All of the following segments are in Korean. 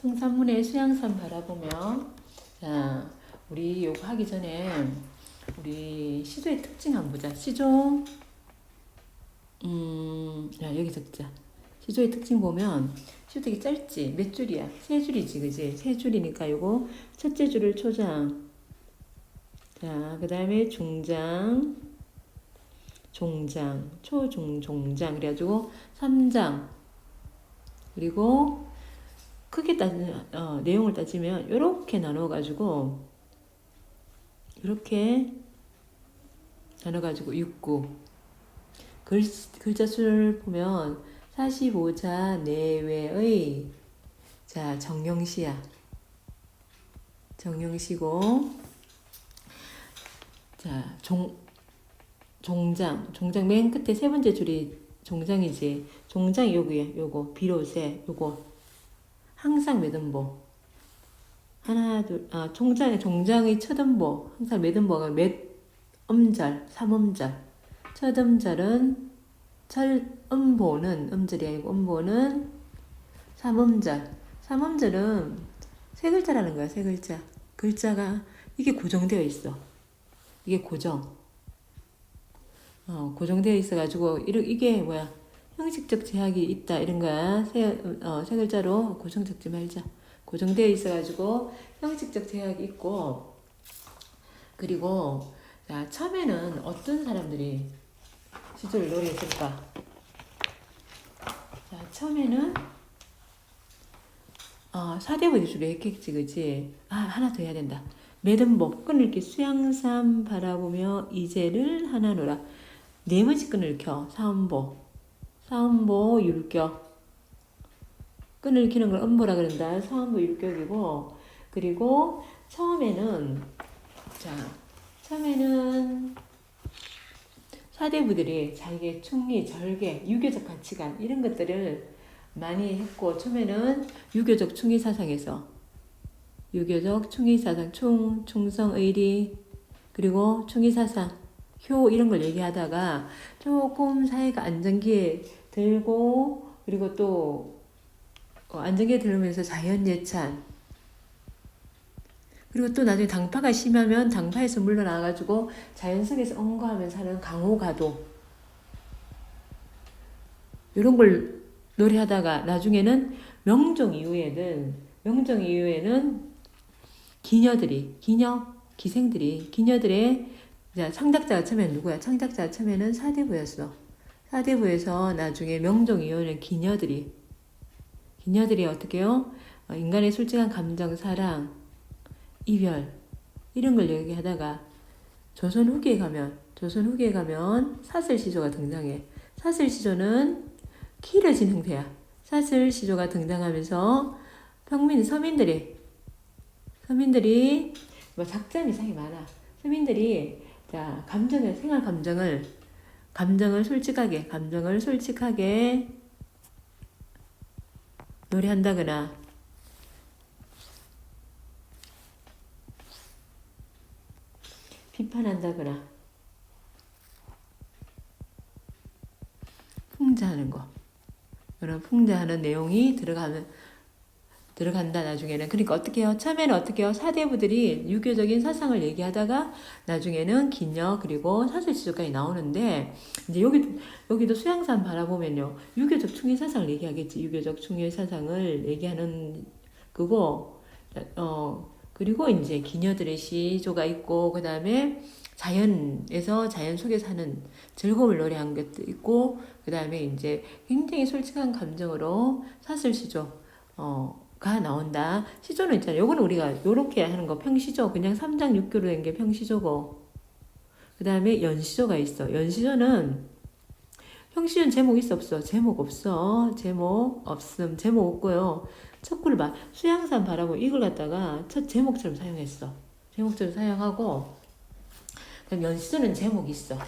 청산문의 수양산 바라보며 자 우리 요거 하기 전에 우리 시조의 특징 한번 보자. 시조 음, 야 여기 적자. 시조의 특징 보면 시조 되게 짧지 몇 줄이야? 세 줄이지, 그지? 세 줄이니까 요거 첫째 줄을 초장. 자, 그 다음에 중장, 종장, 초중, 종장. 그래가지고 삼장. 그리고 크게 따지, 어, 내용을 따지면 이렇게 나눠 가지고 이렇게 나눠 가지고 6구. 글, 글자 수를 보면 45자 내외의 자 정령시야. 정령시고 자 종, 종장 종장 맨 끝에 세 번째 줄이 종장이지. 종장 요거야 요거 비로세 요거 항상 매듭보 하나 둘아 종장의 종장의 첫 음보. 항상 매듭보가 몇 음절 삼음절. 첫 음절은 절 음보는 음절이 아니고 음보는 삼음절. 삼음절은 세 글자라는 거야 세 글자. 글자가 이게 고정되어 있어. 이게 고정. 어 고정되어 있어 가지고 이게 뭐야 형식적 제약이 있다 이런 거야. 세, 어, 세 글자로 고정 적지 말자. 고정되어 있어 가지고 형식적 제약이 있고 그리고 자 처음에는 어떤 사람들이 시조를 노래했을까? 자 처음에는 어, 사대부대 주로 했겠지 그지 아 하나 더 해야 된다. 매듭복 끈을기 수양산 바라보며 이제를 하나 놓라 네 번씩 끈을 켜. 사음보 사음보 율격. 끈을 키는 걸 음보라 그런다. 사음보 율격이고 그리고 처음에는 자 처음에는 사대부들이 자기의 충리, 절개, 유교적 가치관 이런 것들을 많이 했고 처음에는 유교적 충리 사상에서 유교적 충리 사상, 충, 충성, 의리 그리고 충리 사상, 효 이런 걸 얘기하다가 조금 사회가 안정기에 들고 그리고 또 어, 안정기에 들으면서 자연 예찬 그리고 또 나중에 당파가 심하면 당파에서 물러나가지고 자연 속에서 언거하면서 사는 강호가도 이런 걸 노래하다가 나중에는 명종 이후에는 명종 이후에는 기녀들이 기녀 기생들이 기녀들의 자, 창작자가 처음에는 누구야? 창작자가 처음에는 사대부였어. 사대부에서 나중에 명종 이후에는 기녀들이 기녀들이 어떻게요? 어, 인간의 솔직한 감정, 사랑, 이별 이런 걸 얘기하다가 조선 후기에 가면 조선 후기에 가면 사슬시조가 등장해. 사슬시조는 길어진 형태야. 사슬시조가 등장하면서 평민 서민들이 서민들이 뭐 작전 이상이 많아. 서민들이 자 감정을 생활 감정을 감정을 솔직하게 감정을 솔직하게 노래한다거나. 비판한다거나. 풍자하는 거. 그런 풍자하는 내용이 들어가면 들어간다 나중에는. 그러니까 어떻게 해요? 처음에는 어떻게 해요? 사대부들이 유교적인 사상을 얘기하다가 나중에는 기녀 그리고 사슬시조까지 나오는데 이제 여기 여기도 수양산 바라보면요. 유교적 충의 사상을 얘기하겠지. 유교적 충의 사상을 얘기하는 그거. 어 그리고 이제 기녀들의 시조가 있고 그 다음에 자연에서 자연 속에 사는 즐거움을 노래한 것도 있고 그 다음에 이제 굉장히 솔직한 감정으로 사슬시조 어 가 나온다. 시조는 있잖아요. 요거는 우리가 요렇게 하는 거 평시조 그냥 3장 6교로 된 게 평시조고 그 다음에 연시조가 있어. 연시조는 평시조는 제목 있어 없어? 제목 없어. 제목 없음. 제목 없고요. 첫 봐. 수양산 바라고 이걸 갖다가 첫 제목처럼 사용했어. 제목처럼 사용하고 그럼 연시조는 제목이 있어.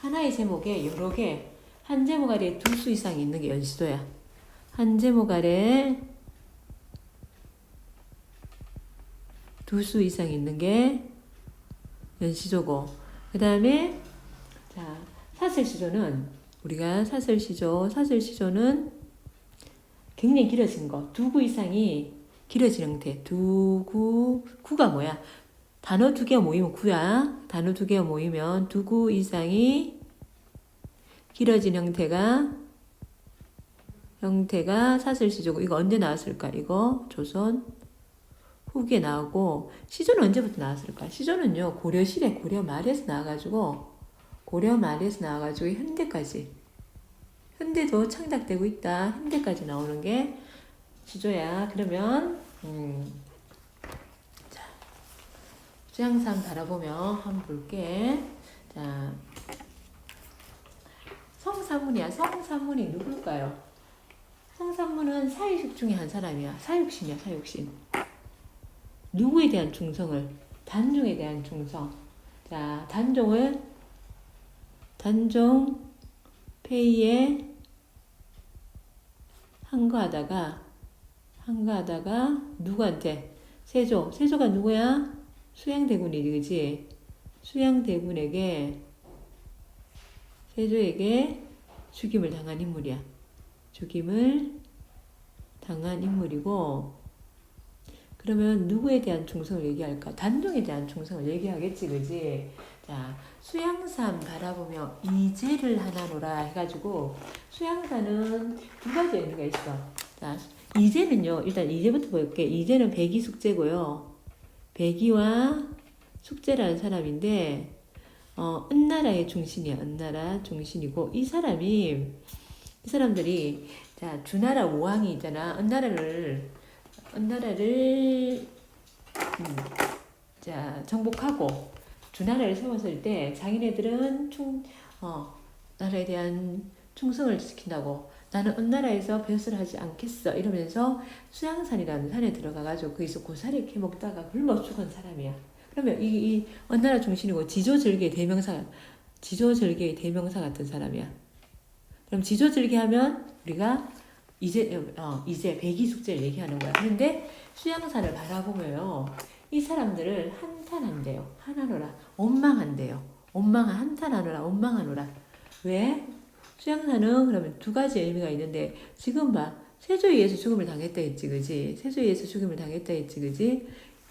하나의 제목에 여러 개, 한 제목 아래에 두수 이상 있는 게 연시도야. 한 제목 아래 두 수 이상 있는 게 연시조고, 그 다음에 자 사슬시조는 우리가 사슬시조, 사슬시조는 굉장히 길어진 거, 두 구 이상이 길어진 형태. 두 구, 구가 뭐야? 단어 두 개가 모이면 구야. 단어 두 개가 모이면 두 구 이상이 길어진 형태가 형태가 사슬시조고 이거 언제 나왔을까? 이거 조선 후기에 나오고 시조는 언제부터 나왔을까? 시조는요 고려 시대 고려 말에서 나와가지고 고려 말에서 나와가지고 현대까지 현대도 창작되고 있다. 현대까지 나오는 게 시조야. 그러면 음, 자 수양산 바라보며 한번 볼게. 자 성사문이야. 성사문이 누굴까요? 성사문은 사유식 중에 한 사람이야. 사육신이야. 사육신. 누구에 대한 충성을? 단종에 대한 충성. 자 단종을 단종 페이에 한거하다가 한거하다가 누구한테 세조 세조가 누구야 수양대군이지 그지 수양대군에게 세조에게 죽임을 당한 인물이야 죽임을 당한 인물이고 그러면 누구에 대한 충성을 얘기할까 단종에 대한 충성을 얘기하겠지 그지 자 수양산 바라보며 이제를 하나노라 해가지고 수양산은 두 가지 의미가 있어. 자 이제는요 일단 이제부터 볼게. 이제는 백이 숙제고요. 백이와 숙제라는 사람인데 어 은나라의 중심이야. 은나라 중심이고 이 사람이 이 사람들이 자 주나라 우왕이 있잖아. 은나라를 은나라를 음, 자 정복하고 주나라를 세웠을 때 자기네들은 충, 어, 나라에 대한 충성을 지킨다고 나는 은나라에서 벼슬 하지 않겠어 이러면서 수양산이라는 산에 들어가가지고 거기서 고사리 캐먹다가 굶어 죽은 사람이야. 그러면 이, 이 은나라 중심이고 지조절개의 대명사, 지조절개의 대명사 같은 사람이야. 그럼 지조절개 하면 우리가 이제 어, 이제 백이 숙제를 얘기하는 거야. 그런데 수양산을 바라보면요. 이 사람들을 한탄한대요. 하나노라. 원망한대요. 원망한 한탄하노라. 원망하노라. 왜? 수양사는 그러면 두 가지 의미가 있는데 지금 봐. 세조에 의해서 죽음을 당했다 했지, 그지? 세조에 의해서 죽음을 당했다 했지, 그지?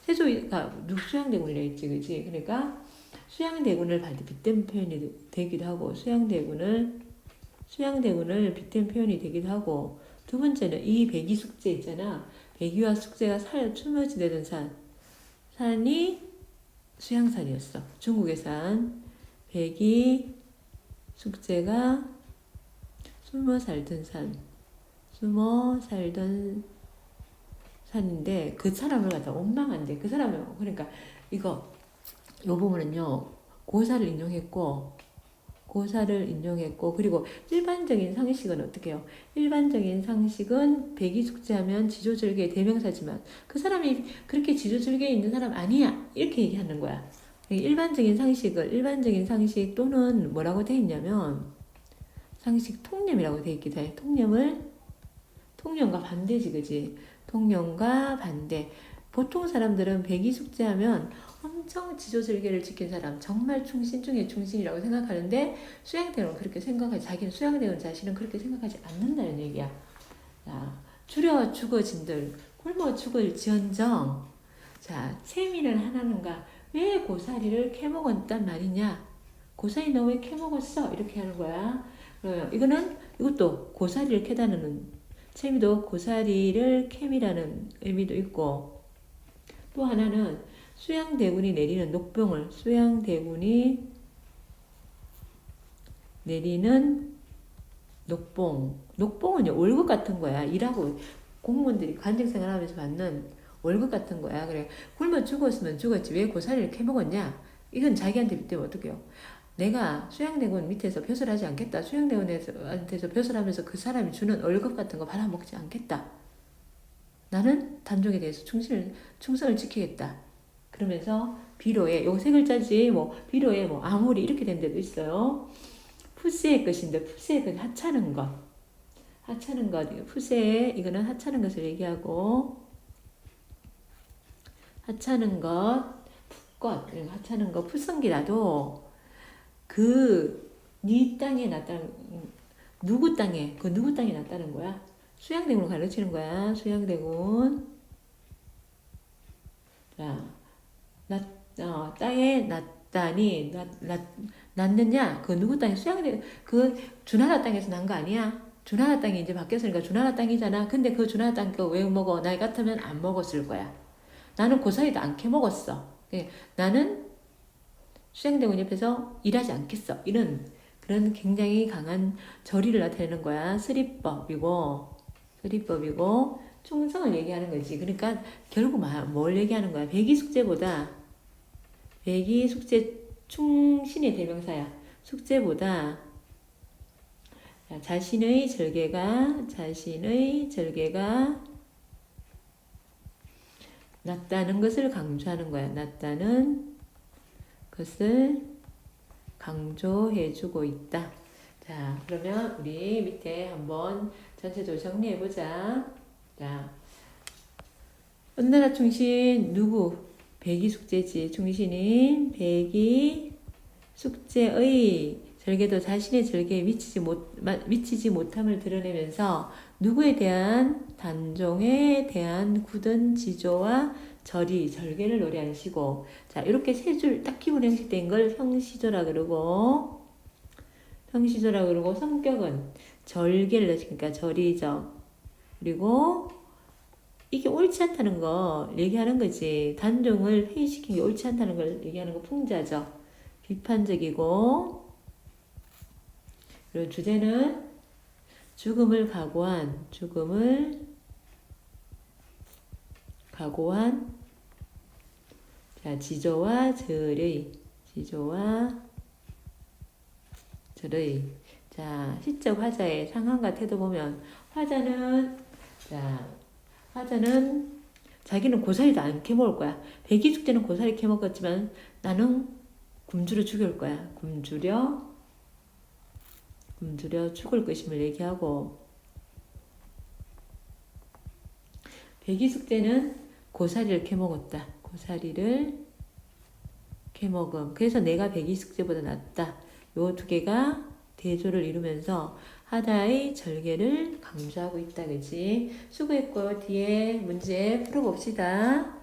세조가 수양대군을 했지, 그지? 그러니까 수양대군을 빗댄 표현이 되기도 하고 수양대군을 수양대군을 빗댄 표현이 되기도 하고 두 번째는 이 백이 숙제 있잖아. 백이와 숙제가 살 추머지 되는 산. 산이 수양산이었어. 중국의 산. 백이 숙제가 숨어 살던 산. 숨어 살던 산인데 그 사람을 갖다 원망한데 그 사람을 그러니까 이거 요 부분은요 고사를 인용했고 고사를 인용했고 그리고 일반적인 상식은 어떻게 해요? 일반적인 상식은 백이 숙제하면 지조절개의 대명사지만 그 사람이 그렇게 지조절개에 있는 사람 아니야 이렇게 얘기하는 거야. 일반적인 상식을 일반적인 상식 또는 뭐라고 돼 있냐면 상식 통념이라고 돼 있기도 해. 통념을 통념과 반대지 그지? 통념과 반대. 보통 사람들은 백이 숙제하면 엄청 지조절개를 지킨 사람, 정말 충신 중에 충신이라고 생각하는데 수양대원은 그렇게 생각하지, 자기는 수양대원 자신은 그렇게 생각하지 않는다는 얘기야. 자, 줄여 죽어진들, 굶어 죽을 지언정. 자, 세미는 하나는가? 왜 고사리를 캐먹었단 말이냐? 고사리 너 왜 캐먹었어? 이렇게 하는 거야. 어, 이거는 이것도 고사리를 캐다는 채미도 고사리를 캠이라는 의미도 있고 또 하나는 수양대군이 내리는 녹병을 수양대군이 내리는 녹봉. 녹봉은요 월급 같은 거야. 일하고 공무원들이 관직 생활 하면서 받는 월급 같은 거야. 그래. 굶어 죽었으면 죽었지. 왜 고사리를 캐먹었냐? 이건 자기한테 빗대면 어떡해요? 내가 수양대군 밑에서 벼슬하지 않겠다. 수양대군한테서 벼슬하면서 그 사람이 주는 월급 같은 거 받아먹지 않겠다. 나는 단종에 대해서 충실을 충성을 지키겠다 그러면서 비로에 요세 글자지 뭐 비로에 뭐 아무리 이렇게 된 데도 있어요. 푸세의 것인데 푸세의 것 하찮은 것. 하찮은 것. 푸세 이거는 하찮은 것을 얘기하고. 하찮은 것 풋것. 하찮은 것 풋성기라도 그 네 땅에 났다는 누구 땅에 그 누구 땅에 났다는 거야? 수양대군을 가르치는 거야. 수양대군. 자, 낳, 어, 땅에 낳, 낳느냐? 그 누구 땅에 수양대, 그 주나라 땅에서 난 거 아니야? 주나라 땅이 이제 바뀌었으니까 주나라 땅이잖아. 근데 그 주나라 땅 거 왜 먹어? 나 같으면 안 먹었을 거야. 나는 고사리도 안 캐먹었어. 예, 나는 수양대군 옆에서 일하지 않겠어. 이런 그런 굉장히 강한 절의를 나타내는 거야. 스리법이고, 스리법이고, 충성을 얘기하는 거지. 그러니까 결국 마- 뭘 얘기하는 거야? 백이 숙제보다 백이 숙제 충신의 대명사야. 숙제보다 자, 자신의 절개가 자신의 절개가 낫다는 것을 강조하는 거야. 낫다는 것을 강조해주고 있다. 자, 그러면 우리 밑에 한번 전체적으로 정리해보자. 자, 은나라 충신 누구? 백이 숙제지. 충신인 백이 숙제의 절개도 자신의 절개에 미치지 못 마- 미치지 못함을 드러내면서 누구에 대한 단종에 대한 굳은 지조와 절이 절개를 노래하는 시고 자 이렇게 세 줄 딱 기본 형식된 걸 형시조라 그러고 형시조라 그러고 성격은 절개를 넣으니까 절이죠 그리고 이게 옳지 않다는 거 얘기하는 거지. 단종을 회의시킨 게 옳지 않다는 걸 얘기하는 거 풍자죠. 비판적이고. 그리고 주제는 죽음을 각오한 죽음을 각오한 자 지조와 절의 지조와 절의. 자 시적 화자의 상황과 태도 보면 화자는 자 화자는 자기는 고사리도 안 캐먹을 거야 백이 숙제는 고사리 캐먹었지만 나는 굶주려 죽일 거야 굶주려 굶주려 죽을 것임을 얘기하고 백이숙 때는 고사리를 캐먹었다. 고사리를 캐먹음. 그래서 내가 백이숙제보다 낫다. 요 두 개가 대조를 이루면서 하나의 절개를 강조하고 있다. 그지? 수고했고 뒤에 문제 풀어봅시다.